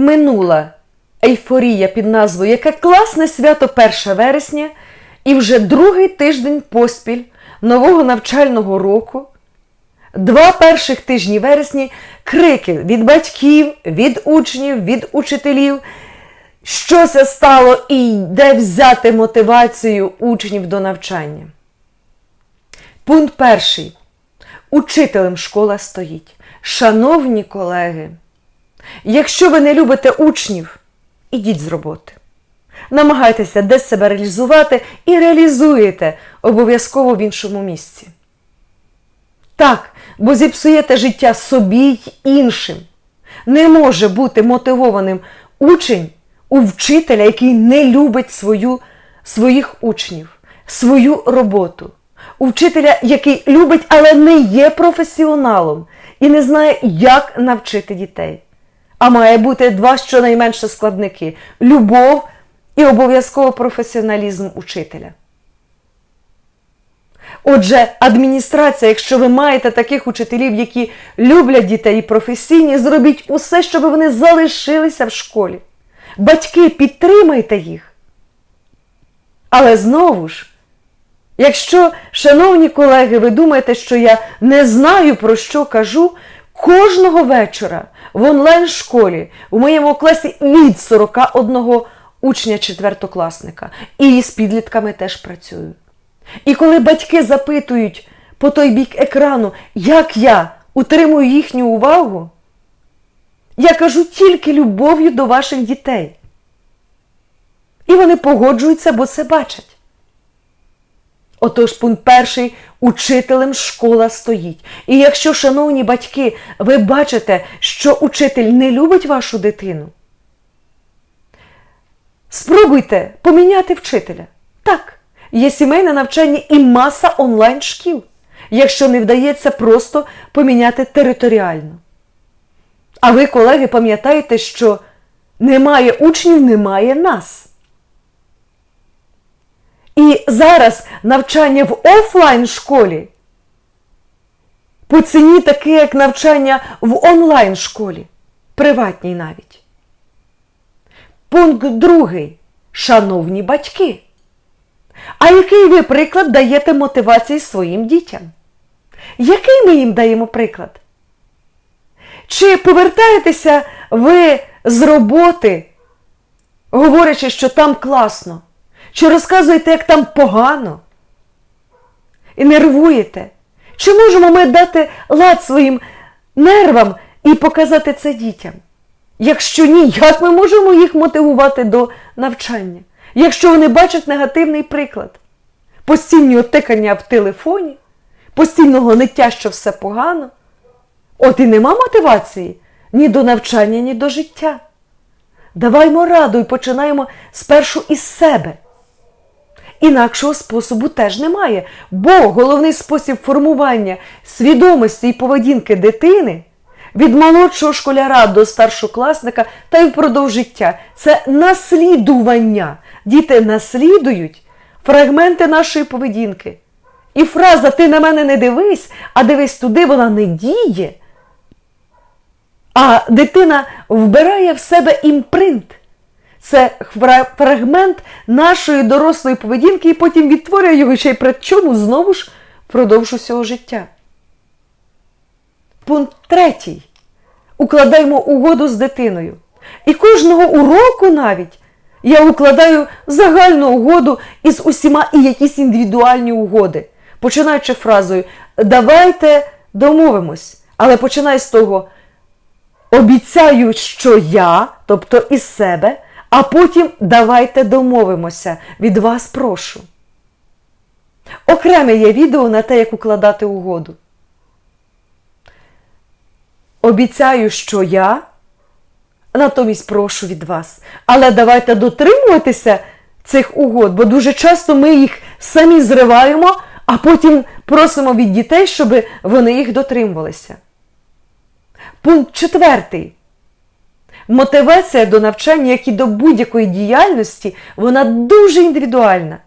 минула ейфорія під назвою Яке класне свято 1 вересня, і вже другий тиждень поспіль нового навчального року. Два перших тижні вересні крики від батьків, від учнів, від учителів. Що це стало і де взяти мотивацію учнів до навчання? Пункт перший. Учителем школа стоїть. Шановні колеги, якщо ви не любите учнів, ідіть з роботи. Намагайтеся десь себе реалізувати і реалізуєте обов'язково в іншому місці. Так, бо зіпсуєте життя собі й іншим. Не може бути мотивованим учень у вчителя, який не любить свою, своїх учнів, свою роботу. У вчителя, який любить, але не є професіоналом і не знає, як навчити дітей. А має бути два щонайменше складники любов і обов'язково професіоналізм учителя. Отже, адміністрація, якщо ви маєте таких учителів, які люблять дітей і професійні, зробіть усе, щоб вони залишилися в школі. Батьки, підтримайте їх. Але знову ж, якщо, шановні колеги, ви думаєте, що я не знаю, про що кажу, кожного вечора в онлайн-школі у моєму класі від 41 учня четвертокласника. І з підлітками теж працюю. І коли батьки запитують по той бік екрану, як я утримую їхню увагу, я кажу тільки любов'ю до ваших дітей. І вони погоджуються, бо це бачать. Отож, пункт перший учителем школа стоїть. І якщо, шановні батьки, ви бачите, що учитель не любить вашу дитину, спробуйте поміняти вчителя. Так, є сімейне навчання і маса онлайн-шкіл, якщо не вдається просто поміняти територіально. А ви, колеги, пам'ятаєте, що немає учнів, немає нас. І зараз навчання в офлайн школі по ціні таке, як навчання в онлайн школі, приватній навіть. Пункт другий. Шановні батьки. А який ви приклад даєте мотивації своїм дітям? Який ми їм даємо приклад? Чи повертаєтеся ви з роботи, говорячи, що там класно? Чи розказуєте, як там погано? І нервуєте? Чи можемо ми дати лад своїм нервам і показати це дітям? Якщо ні, як ми можемо їх мотивувати до навчання? Якщо вони бачать негативний приклад, постійні тикання в телефоні, постійного ниття, що все погано, от і нема мотивації ні до навчання, ні до життя. Даваймо раду і починаємо спершу із себе. Інакшого способу теж немає, бо головний спосіб формування свідомості і поведінки дитини від молодшого школяра до старшокласника та й впродовж життя це наслідування. Діти наслідують фрагменти нашої поведінки. І фраза Ти на мене не дивись, а дивись туди, вона не діє. А дитина вбирає в себе імпринт. Це фрагмент нашої дорослої поведінки і потім відтворює його ще й при чому знову ж впродовж усього життя. Пункт третій. Укладаємо угоду з дитиною. І кожного уроку навіть я укладаю загальну угоду із усіма і якісь індивідуальні угоди. Починаючи фразою Давайте домовимось. Але починай з того. Обіцяю, що я, тобто із себе, а потім давайте домовимося. Від вас прошу. Окреме є відео на те, як укладати угоду. Обіцяю, що я, натомість прошу від вас. Але давайте дотримуватися цих угод, бо дуже часто ми їх самі зриваємо, а потім просимо від дітей, щоб вони їх дотримувалися. Пункт четвертий. Мотивація до навчання, як і до будь-якої діяльності, вона дуже індивідуальна.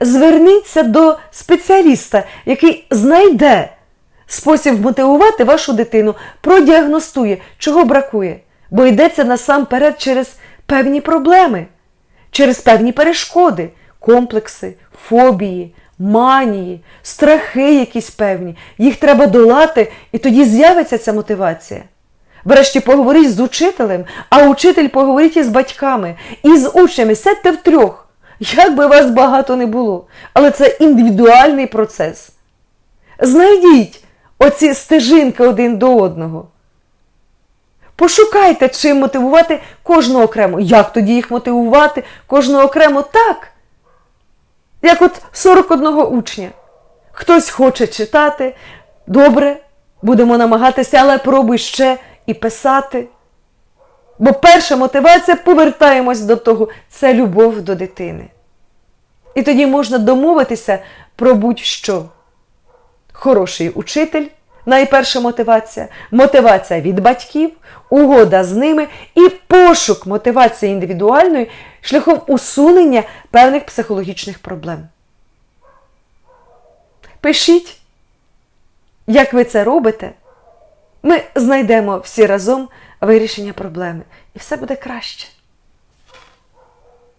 Зверніться до спеціаліста, який знайде спосіб мотивувати вашу дитину, продіагностує, чого бракує. бо йдеться насамперед через певні проблеми, через певні перешкоди, комплекси, фобії, манії, страхи якісь певні. Їх треба долати, і тоді з'явиться ця мотивація. Врешті поговоріть з учителем, а учитель поговоріть із батьками, і з учнями сядьте втрьох. Як би вас багато не було, але це індивідуальний процес. Знайдіть оці стежинки один до одного. Пошукайте, чим мотивувати кожного окремо. Як тоді їх мотивувати кожного окремо так? Як от 41 учня. Хтось хоче читати, добре, будемо намагатися, але пробуй ще і писати. Бо перша мотивація, повертаємось до того, це любов до дитини. І тоді можна домовитися про будь-що. Хороший учитель, найперша мотивація, мотивація від батьків, угода з ними і пошук мотивації індивідуальної шляхом усунення певних психологічних проблем. Пишіть, як ви це робите. Ми знайдемо всі разом вирішення проблеми, і все буде краще.